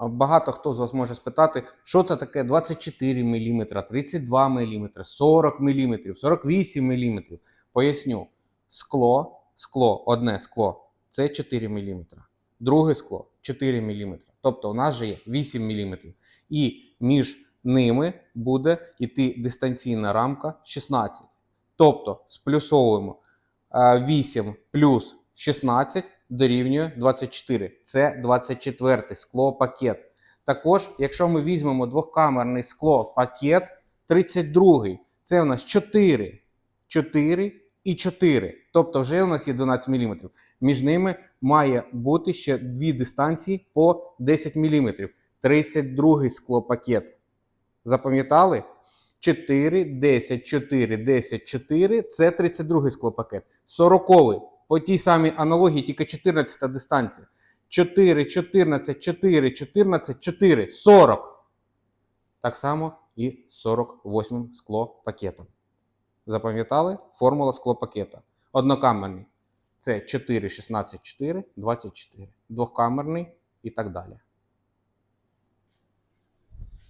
Багато хто з вас може спитати, що це таке 24 мм, 32 мм, 40 мм, 48 мм. Поясню. Скло, скло, одне скло це 4 мм. Друге скло 4 мм. Тобто у нас же є 8 мм. І між ними буде йти дистанційна рамка 16. Тобто сплюсовуємо е, 8 плюс 16 дорівнює 24. Це 24 скло-пакет. Також, якщо ми візьмемо двохкамерний скло-пакет 32, це у нас 4, 4 і 4. Тобто вже у нас є 12 мм. Між ними має бути ще дві дистанції по 10 мм. 32 склопакет. Запам'ятали? 4, 10, 4, 10, 4 це 32 склопакет. 40 по тій самій аналогії, тільки 14 дистанція. 4, 14, 4, 14, 4, 40. Так само і з 48 склопакетом. Запам'ятали? Формула склопакета. Однокамерний це 4, 16, 4, 24. Двохкамерний і так далі.